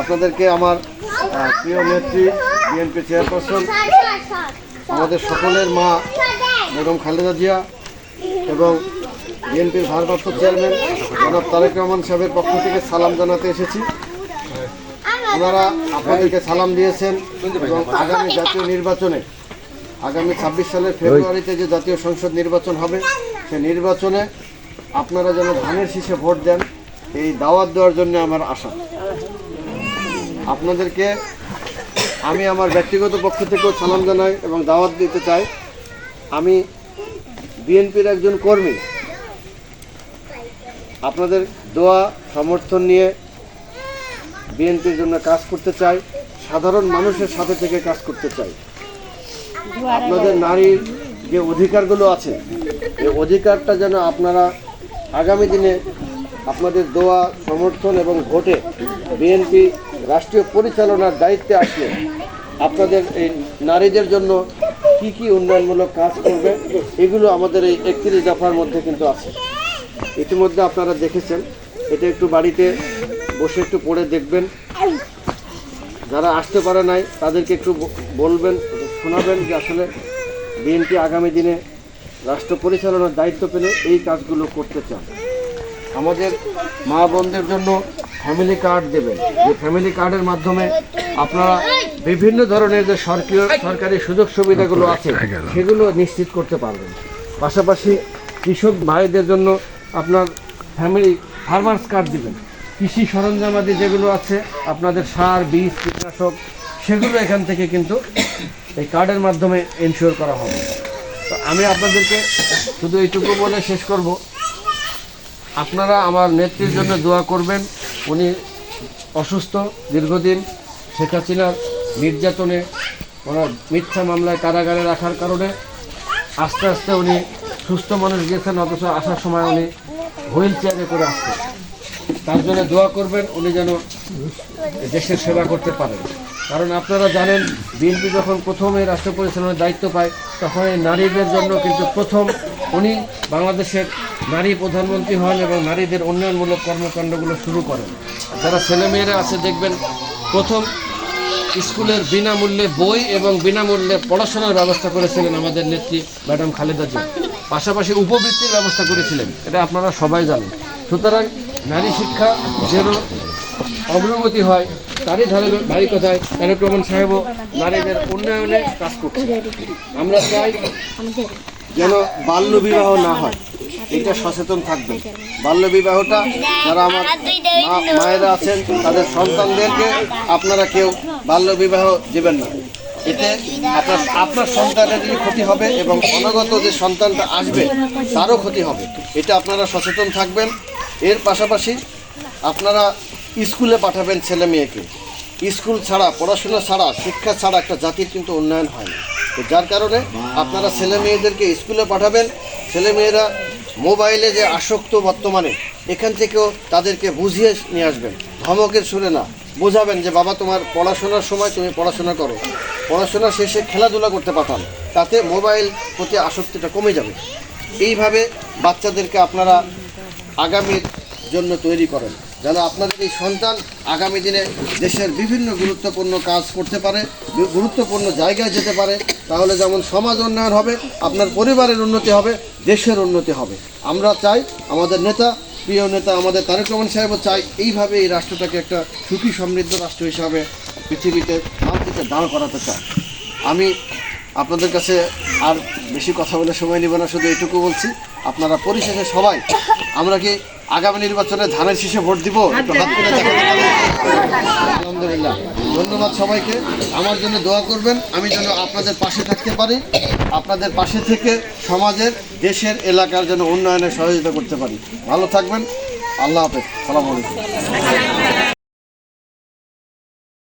আপনাদেরকে আমার প্রিয় নেত্রী, বিএনপি চেয়ারপারসন, আমাদের সকলের মা বেগম খালেদা জিয়া এবং বিএনপির ভারপ্রাপ্ত চেয়ারম্যান জনাব তারেক রহমান সাহেবের পক্ষ থেকে সালাম জানাতে এসেছি। ওনারা আপনাদেরকে সালাম দিয়েছেন এবং আগামী জাতীয় নির্বাচনে, আগামী ছাব্বিশ সালের ফেব্রুয়ারিতে যে জাতীয় সংসদ নির্বাচন হবে, সে নির্বাচনে আপনারা যেন ধানের শীষে ভোট দেন, এই দাওয়াত দেওয়ার জন্য আমার আশা। আপনাদেরকে আমি আমার ব্যক্তিগত পক্ষ থেকেও সালাম জানাই এবং দাওয়াত দিতে চাই। আমি বিএনপির একজন কর্মী। আপনাদের দোয়া, সমর্থন নিয়ে বিএনপির জন্য কাজ করতে চাই। সাধারণ মানুষের সাথে থেকে কাজ করতে চাই। আপনাদের নারীর যে অধিকারগুলো আছে, এই অধিকারটা যেন আপনারা আগামী দিনে আপনাদের দোয়া, সমর্থন এবং ভোটে বিএনপি রাষ্ট্রীয় পরিচালনার দায়িত্বে আসলে আপনাদের এই নারীদের জন্য কি কি উন্নয়নমূলক কাজ করবে, এগুলো আমাদের এই একত্রিশ দফার মধ্যে কিন্তু আছে। ইতিমধ্যে আপনারা দেখেছেন, এটা একটু বাড়িতে বসে একটু পড়ে দেখবেন। যারা আসতে পারে নাই, তাদেরকে একটু বলবেন, শোনাবেন যে আসলে বিএনপি আগামী দিনে রাষ্ট্র পরিচালনার দায়িত্ব পেলে এই কাজগুলো করতে চান আমাদের মা বোনদের জন্য ফ্যামিলি কার্ড দেবেন। যে ফ্যামিলি কার্ডের মাধ্যমে আপনারা বিভিন্ন ধরনের যে সরকারি সরকারি সুযোগ সুবিধাগুলো আছে, সেগুলো নিশ্চিত করতে পারবেন। পাশাপাশি কৃষক ভাইদের জন্য আপনার ফ্যামিলি ফার্মার্স কার্ড দিবেন। কৃষি সরঞ্জামাদি যেগুলো আছে, আপনাদের সার, বীজ, কীটনাশক, সেগুলো এখান থেকে কিন্তু এই কার্ডের মাধ্যমে এনশিওর করা হবে। তো আমি আপনাদেরকে শুধু এইটুকু বলে শেষ করব। আপনারা আমার নেত্রীর জন্য দোয়া করবেন। উনি অসুস্থ দীর্ঘদিন। শেখ হাসিনার নির্যাতনে ওনার মিথ্যা মামলায় কারাগারে রাখার কারণে আস্তে আস্তে উনি সুস্থ মানুষ গেছেন অথচ আসার সময় উনি হুইল চেয়ারে করে আসছেন। তার জন্য দোয়া করবেন, উনি যেন দেশের সেবা করতে পারেন। কারণ আপনারা জানেন, বিএনপি যখন প্রথম রাষ্ট্র পরিচালনার দায়িত্ব পায় তখন এই নারীদের জন্য কিন্তু প্রথম উনি বাংলাদেশের নারী প্রধানমন্ত্রী হন এবং নারীদের উন্নয়নমূলক কর্মকাণ্ডগুলো শুরু করেন। যারা ছেলেমেয়েরা আছে, দেখবেন প্রথম স্কুলের বিনামূল্যে বই এবং বিনামূল্যে পড়াশোনার ব্যবস্থা করেছিলেন আমাদের নেত্রী ম্যাডাম খালেদা জিয়া। পাশাপাশি উপবৃত্তির ব্যবস্থা করেছিলেন, এটা আপনারা সবাই জানেন। সুতরাং নারী শিক্ষা যেন অগ্রগতি হয়, তারই ধারে ভারী কথায় তারেক রহমান সাহেবও নারীদের উন্নয়নে কাজ করছে আমরা চাই যেন বাল্য বিবাহ না হয়। এটা সচেতন থাকবেন। বাল্য বিবাহটা যারা আমার মায়েরা আছেন, তাদের সন্তানদেরকে আপনারা কেউ বাল্য বিবাহ দেবেন না। এতে আপনার আপনার সন্তানেরই ক্ষতি হবে এবং অনাগত যে সন্তানটা আসবে, তারও ক্ষতি হবে। এটা আপনারা সচেতন থাকবেন। এর পাশাপাশি আপনারা স্কুলে পাঠাবেন ছেলে মেয়েকে। স্কুল ছাড়া, পড়াশোনা ছাড়া, শিক্ষা ছাড়া একটা জাতির কিন্তু উন্নয়ন হয় না। তো যার কারণে আপনারা ছেলে মেয়েদেরকে স্কুলে পাঠাবেন। ছেলে মেয়েরা মোবাইলে যে আসক্ত বর্তমানে, এখান থেকেও তাদেরকে বুঝিয়ে নিয়ে আসবেন। ধমকের সুরে না, বোঝাবেন যে, বাবা, তোমার পড়াশোনার সময় তুমি পড়াশোনা করো। পড়াশোনা শেষে খেলাধুলা করতে পাঠান, তাতে মোবাইল প্রতি আসক্তিটা কমে যাবে। এইভাবে বাচ্চাদেরকে আপনারা আগামীর জন্য তৈরি করেন। যেন আপনাদের এই সন্তান আগামী দিনে দেশের বিভিন্ন গুরুত্বপূর্ণ কাজ করতে পারে, গুরুত্বপূর্ণ জায়গায় যেতে পারে, তাহলে যেমন সমাজ উন্নয়ন হবে, আপনার পরিবারের উন্নতি হবে, দেশের উন্নতি হবে। আমরা চাই আমাদের নেতা, প্রিয় নেতা আমাদের তারেক রহমান সাহেবও চাই এইভাবে এই রাষ্ট্রটাকে একটা সুখী সমৃদ্ধ রাষ্ট্র হিসাবে পৃথিবীতে মানচিত্রে দাঁড় করাতে চাই আমি আপনাদের কাছে আর বেশি কথা বলে সময় নেব না, শুধু এইটুকু বলছি, আপনারা পরিশেষে সবাই আমরা কি আগামী নির্বাচনে ধানের শীষে ভোট দিব? আলহামদুলিল্লাহ। ধন্যবাদ সবাইকে। আমার জন্য দোয়া করবেন, আমি যেন আপনাদের পাশে থাকতে পারি, আপনাদের পাশে থেকে সমাজের, দেশের, এলাকার জন্য উন্নয়নে সহযোগিতা করতে পারি। ভালো থাকবেন। আল্লাহ হাফেজ। সালাম আলাইকুম।